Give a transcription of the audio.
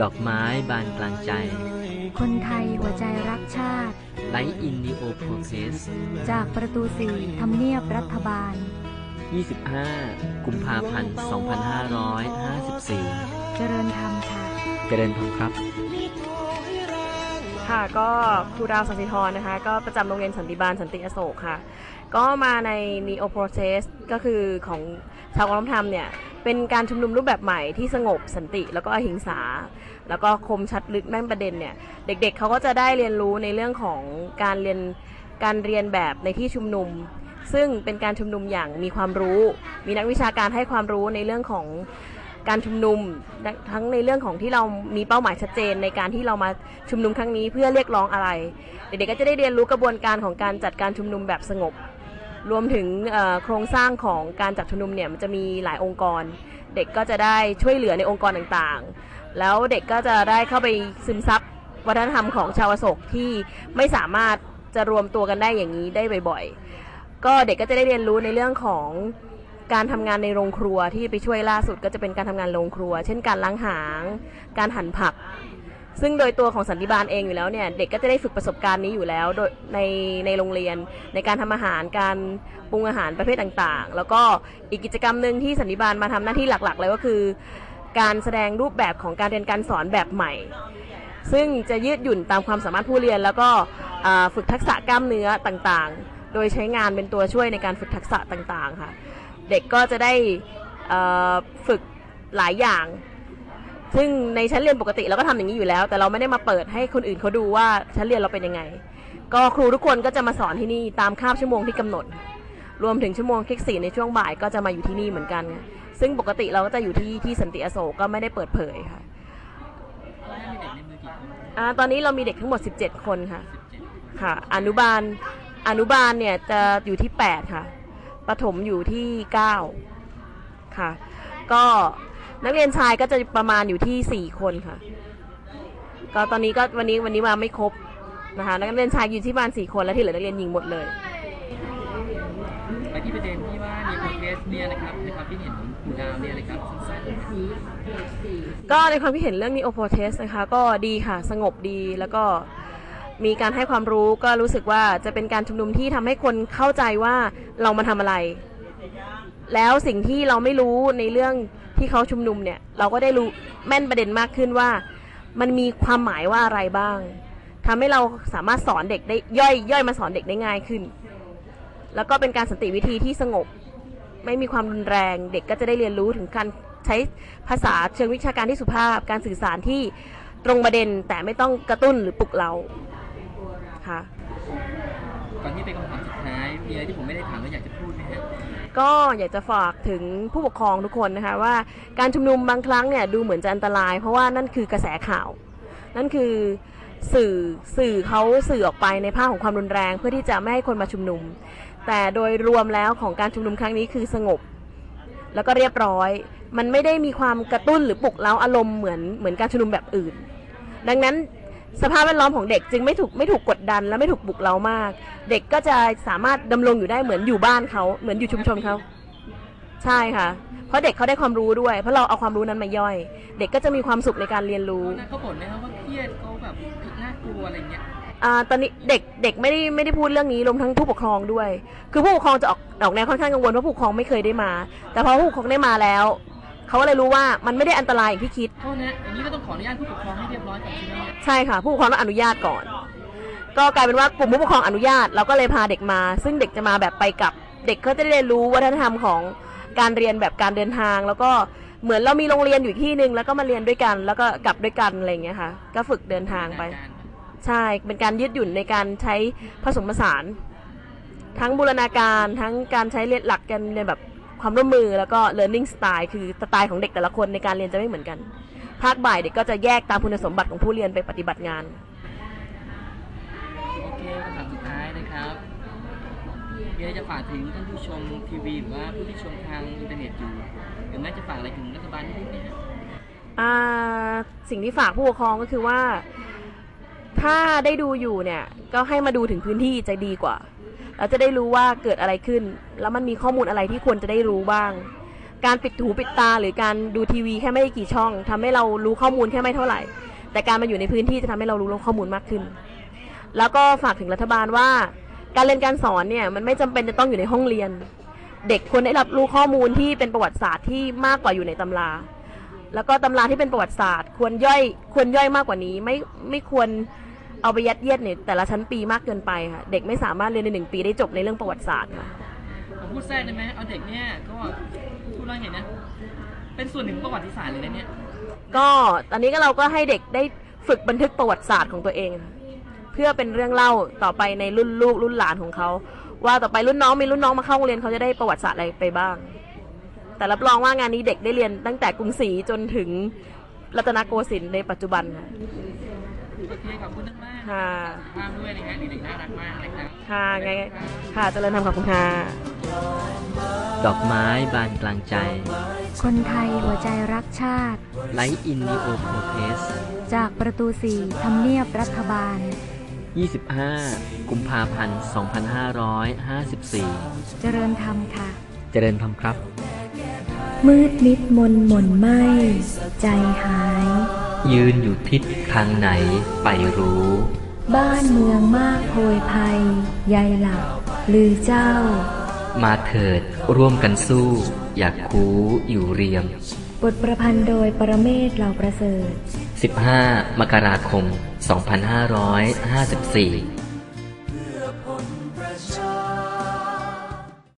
ดอกไม้บานกลางใจ คนไทยหัวใจรักชาติ ไลท์อินดิโอโปรเ e สจากประตูสี่ทำเนียบรัฐบาล 25 กุมภาพันธ์ 2554 เจริญธรรมค่ะ เจริญพรครับ ค่ะก็ครูดาวสันติธรนะคะ ก็ประจำโรงเรียนสันติบาลสันติอโศกค่ะ ก็มาใน Neo Process ก็คือของชาวกองทัพธรรมเนี่ย เป็นการชุมนุมรูปแบบใหม่ที่สงบสันติ แล้วก็อหิงสา แล้วก็คมชัดลึกแม่นประเด็นเนี่ย เด็กๆเขาก็จะได้เรียนรู้ในเรื่องของการเรียนการเรียนแบบในที่ชุมนุม ซึ่งเป็นการชุมนุมอย่างมีความรู้ มีนักวิชาการให้ความรู้ในเรื่องของการชุมนุมทั้งในเรื่องของที่เรามีเป้าหมายชัดเจนในการที่เรามาชุมนุมครั้งนี้เพื่อเรียกร้องอะไร เด็กๆก็จะได้เรียนรู้กระบวนการของการจัดการชุมนุมแบบสงบ รวมถึงโครงสร้างของการจัดชุมนุมเนี่ยมันจะมีหลายองค์กร เด็กก็จะได้ช่วยเหลือในองค์กรต่างๆ แล้วเด็กก็จะได้เข้าไปซึมซับวัฒนธรรมของชาวโศกที่ไม่สามารถจะรวมตัวกันได้อย่างนี้ได้บ่อยๆ ก็เด็กก็จะได้เรียนรู้ในเรื่องของการทำงานในโรงครัวที่ไปช่วยล่าสุดก็จะเป็นการทำงานโรงครัว เช่นการล้างหาง การหั่นผัก ซึ่งโดยตัวของสันติบาลเองอยู่แล้วเนี่ยเด็กก็จะได้ฝึกประสบการณ์นี้อยู่แล้วโดยในในโรงเรียนในการทำอาหารการปรุงอาหารประเภทต่างๆ แล้วก็อีกกิจกรรมหนึ่งที่สันติบาลมาทำหน้าที่หลักๆเลยก็คือ การแสดงรูปแบบของการเรียนการสอนแบบใหม่ ซึ่งจะยืดหยุ่นตามความสามารถผู้เรียน แล้วก็ฝึกทักษะกล้ามเนื้อต่างๆ โดยใช้งานเป็นตัวช่วยในการฝึกทักษะต่างๆค่ะ เด็กก็จะได้ฝึกหลายอย่าง ซึ่งในชั้นเรียนปกติเราก็ทำอย่างนี้อยู่แล้ว แต่เราไม่ได้มาเปิดให้คนอื่นเขาดูว่าชั้นเรียนเราเป็นยังไง ก็ครูทุกคนก็จะมาสอนที่นี่ตามคาบชั่วโมงที่กำหนด รวมถึงชั่วโมงคลิกสีในช่วงบ่ายก็จะมาอยู่ที่นี่เหมือนกัน ซึ่งปกติเราก็จะอยู่ที่ที่สันติอโศกก็ไม่ได้เปิดเผยค่ะตอนนี้เรามีเด็กทั้งหมด 17 คนค่ะ ค่ะ อนุบาล อนุบาลเนี่ยจะอยู่ที่ 8 ค่ะ ประถมอยู่ที่ 9 ค่ะ ก็ นักเรียนชายก็จะประมาณอยู่ที่ 4 คนค่ะ ก็ตอนนี้ก็วันนี้วันนี้มาไม่ครบนะคะนักเรียนชายอยู่ที่ประมาณ4คนแล้วที่เหลือนักเรียนหญิงหมดเลยไปที่ประเด็นที่ว่ามีโปรเกรสเนี่ยนะครับในความคิดเห็นของครูดาวเนี่ยนะครับสั้นๆก็ในความคิดเห็นเรื่องนี้โอโปเทสนะคะก็ดีค่ะสงบดีแล้วก็มีการให้ความรู้ก็รู้สึกว่าจะเป็นการชุมนุมที่ทำให้คนเข้าใจว่าเรามาทำอะไร แล้วสิ่งที่เราไม่รู้ในเรื่อง ที่เขาชุมนุมเนี่ย เราก็ได้รู้แม่นประเด็นมากขึ้นว่า มันมีความหมายว่าอะไรบ้างทำให้เราสามารถสอนเด็กได้ย่อยย่อยมาสอนเด็กได้ง่ายขึ้น แล้วก็เป็นการสันติวิธีที่สงบ ไม่มีความรุนแรงเด็กก็จะได้เรียนรู้ถึงการใช้ภาษาเชิงวิชาการที่สุภาพ การสื่อสารที่ตรงประเด็นแต่ไม่ต้องกระตุ้นหรือปลุกเราค่ะ ก่อนที่ไปคำถามสุดท้าย มีอะไรที่ผมไม่ได้ถามแล้วอยากจะพูดไหมฮะก็อยากจะฝากถึงผู้ปกครองทุกคนนะคะว่าการชุมนุมบางครั้งเนี่ยดูเหมือนจะอันตราย เพราะว่านั่นคือกระแสข่าว นั่นคือสื่อสื่อเขาสื่อออกไปในภาพของความรุนแรง เพื่อที่จะไม่ให้คนมาชุมนุม แต่โดยรวมแล้วของการชุมนุมครั้งนี้คือสงบ แล้วก็เรียบร้อย มันไม่ได้มีความกระตุ้นหรือปลุกเร้าอารมณ์เหมือนเหมือนการชุมนุมแบบอื่น ดังนั้น สภาพแวดล้อมของเด็กจึงไม่ถูกไม่ถูกกดดัน และไม่ถูกปลุกเร้ามาก เด็กก็จะสามารถดำรงอยู่ได้เหมือนอยู่บ้านเขาเหมือนอยู่ชุมชนเขาใช่ค่ะ เพราะเด็กเขาได้ความรู้ด้วย เพราะเราเอาความรู้นั้นมาย่อย เด็กก็จะมีความสุขในการเรียนรู้นะเขาบ่นไหมครับว่าเครียดเขาแบบน่ากลัวอะไรเงี้ยอ่าตอนนี้เด็กเด็กไม่ได้ไม่ได้พูดเรื่องนี้รวมทั้งผู้ปกครองด้วย คือผู้ปกครองจะออกออกแนวค่อนข้างกังวลเพราะผู้ปกครองไม่เคยได้มา แต่พอผู้ปกครองได้มาแล้ว เขาก็เลยรู้ว่ามันไม่ได้อันตรายอย่างที่คิด โทษนะอย่างนี้ก็ต้องขออนุญาตผู้ปกครองให้เรียบร้อยก่อนใช่ไหมเนี่ยใช่ค่ะ ผู้ปกครองต้องอนุญาตก่อน ก็กลายเป็นว่ากลุ่มผู้ปกครองอนุญาตเราก็เลยพาเด็กมา ซึ่งเด็กจะมาแบบไปกับ เด็กก็จะได้เรียนรู้วัฒนธรรมของการเรียนแบบการเดินทาง แล้วก็เหมือนเรามีโรงเรียนอยู่ที่หนึ่งแล้วก็มาเรียนด้วยกัน แล้วก็กลับด้วยกันอะไรอย่างเงี้ยค่ะ ก็ฝึกเดินทางไป ใช่ เป็นการยืดหยุ่นในการใช้ผสมผสาน ทั้งบูรณาการทั้งการใช้เรียนหลักการเรียนแบบ ความร่วมมือแล้วก็ learning style คือสไตล์ของเด็กแต่ละคนในการเรียนจะไม่เหมือนกัน ภาคบ่ายเด็กก็จะแยกตามคุณสมบัติของผู้เรียนไปปฏิบัติงาน โอเคคำถามสุดท้ายนะครับมีอะไรจะฝากถึงท่านผู้ชมทีวีหรือว่าผู้ที่ชมทางอินเทอร์เน็ตอยู่หรือแม้จะฝากอะไรถึงรัฐบาลนิดๆเนี่ยฮะอ่าสิ่งที่ฝากผู้ปกครองก็คือว่า ถ้าได้ดูอยู่เนี่ย ก็ให้มาดูถึงพื้นที่จะดีกว่า เราจะได้รู้ว่าเกิดอะไรขึ้น แล้วมันมีข้อมูลอะไรที่ควรจะได้รู้บ้าง การปิดหูปิดตาหรือการดูทีวีแค่ไม่กี่ช่องทำให้เรารู้ข้อมูลแค่ไม่เท่าไหร่ แต่การมาอยู่ในพื้นที่จะทำให้เรารู้ข้อมูลมากขึ้น แล้วก็ฝากถึงรัฐบาลว่า การเรียนการสอนเนี่ยมันไม่จำเป็นจะต้องอยู่ในห้องเรียน เด็กควรได้รับรู้ข้อมูลที่เป็นประวัติศาสตร์ที่มากกว่าอยู่ในตำรา แล้วก็ตำราที่เป็นประวัติศาสตร์ ควรย่อยควรย่อยมากกว่านี้ไม่ไม่ควร เอาไปยัดเยียดในแต่ละชั้นปีมากเกินไปค่ะ เด็กไม่สามารถเรียนในหนึ่งปีได้จบในเรื่องประวัติศาสตร์ค่ะ ผมพูดแทรกได้ไหมเอาเด็กเนี่ยก็พูดว่าเห็นนะ เป็นส่วนหนึ่งของประวัติศาสตร์เลยนะเนี่ย ก็ตอนนี้ก็เราก็ให้เด็กได้ฝึกบันทึกประวัติศาสตร์ของตัวเองค่ะเพื่อเป็นเรื่องเล่าต่อไปในรุ่นลูกรุ่นหลานของเขา ว่าต่อไปรุ่นน้องมีรุ่นน้องมาเข้าโรงเรียนเขาจะได้ประวัติศาสตร์อะไรไปบ้าง แต่รับรองว่างานนี้เด็กได้เรียนตั้งแต่กรุงศรีจนถึงรัตนโกสินทร์ในปัจจุบันค่ะ โอเคขอบคุณมากๆค่ะภาพด้วยนะฮะเด็กๆน่ารักมากนะครับค่ะไงค่ะเจริญธรรมขอบคุณค่ะดอกไม้บานกลางใจ คนไทยหัวใจรักชาติ Light in Neo Protest จากประตูสี่ทำเนียบรัฐบาล 25 กุมภาพันธ์ 2554 เจริญธรรมค่ะ เจริญธรรมครับ มืดมิดมนหม่นไหมใจหาย ยืนอยู่ทิศทางไหนไปรู้ บ้านเมืองมากโพยภัยยายหลับลือเจ้า มาเถิดร่วมกันสู้ อยากคูอยู่เรียม บทประพันธ์โดยปรเมศเหล่าประเสริฐ 15 มกราคม 2554